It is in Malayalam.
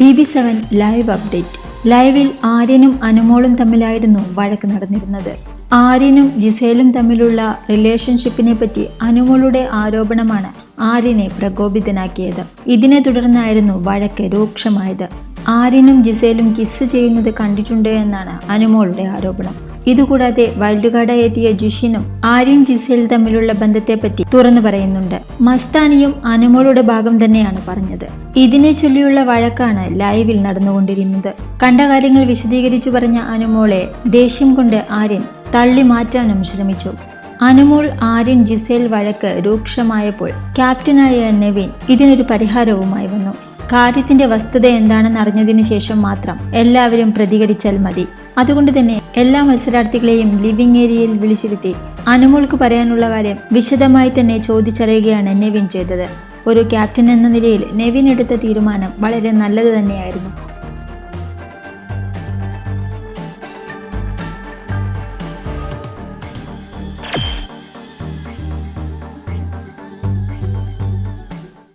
B B seven live update. ലൈവിൽ ആര്യനും അനുമോളും തമ്മിലായിരുന്നു വഴക്ക് നടന്നിരുന്നത്. ആര്യനും ജിസേലും തമ്മിലുള്ള റിലേഷൻഷിപ്പിനെ പറ്റി അനുമോളുടെ ആരോപണമാണ് ആര്യനെ പ്രകോപിതനാക്കിയത്. ഇതിനെ തുടർന്നായിരുന്നു വഴക്ക് രൂക്ഷമായത്. ആര്യനും ജിസേലും കിസ് ചെയ്യുന്നത് കണ്ടിട്ടുണ്ട് എന്നാണ് അനുമോളുടെ ആരോപണം. ഇതുകൂടാതെ വൈൽഡ് കാർഡായി എത്തിയ ജിഷിനും ആര്യൻ ജിസേൽ തമ്മിലുള്ള ബന്ധത്തെപ്പറ്റി തുറന്നു പറയുന്നുണ്ട്. മസ്താനിയും അനുമോളുടെ ഭാഗം തന്നെയാണ് പറഞ്ഞത്. ഇതിനെ ചൊല്ലിയുള്ള വഴക്കാണ് ലൈവിൽ നടന്നുകൊണ്ടിരുന്നത്. കണ്ട കാര്യങ്ങൾ വിശദീകരിച്ചു പറഞ്ഞ അനുമോളെ ദേഷ്യം കൊണ്ട് ആര്യൻ തള്ളി മാറ്റാനും ശ്രമിച്ചു. അനുമോൾ ആര്യൻ ജിസേൽ വഴക്ക് രൂക്ഷമായപ്പോൾ ക്യാപ്റ്റനായ നെവിൻ ഇതിനൊരു പരിഹാരവുമായി വന്നു. കാര്യത്തിന്റെ വസ്തുത എന്താണെന്ന് അറിഞ്ഞതിന് ശേഷം മാത്രം എല്ലാവരും പ്രതികരിച്ചാൽ മതി. അതുകൊണ്ട് തന്നെ എല്ലാ മത്സരാർത്ഥികളെയും ലിവിംഗ് ഏരിയയിൽ വിളിച്ചിരുത്തി അനുമോൾക്ക് പറയാനുള്ള കാര്യം വിശദമായി തന്നെ ചോദിച്ചറിയുകയാണ് നെവിൻ ചെയ്തത്. ഒരു ക്യാപ്റ്റൻ എന്ന നിലയിൽ നെവിൻ എടുത്ത തീരുമാനം വളരെ നല്ലത് തന്നെയായിരുന്നു.